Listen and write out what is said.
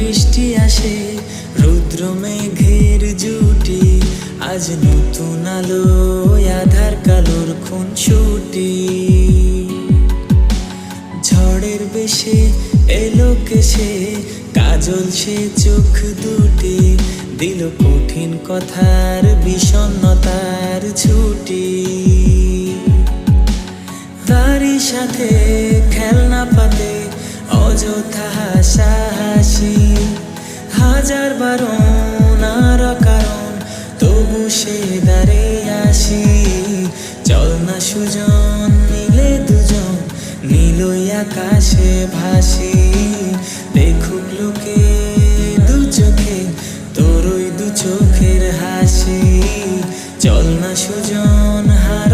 বৃষ্টি আসে, রুদ্র মেঘের জুটি। আজ নতুন আলো আধার কালোর খুন ছুটি ঝড়ের বেশে এলো কেসে কাজল সে চোখ দুটি। দিল কঠিন কথার বিষণ্ণতার ছুটি। তারই সাথে খেলনা পাতে অযথা আসি। হাজার বার নার কারণ তবু সে দাঁড়ে আসি। চল না সুজন, মিলে দুজন নীলই আকাশে ভাসি। দেখুক লোকে দু চোখে তোর ওই দু চোখের হাসি। চল না সুজন, হারা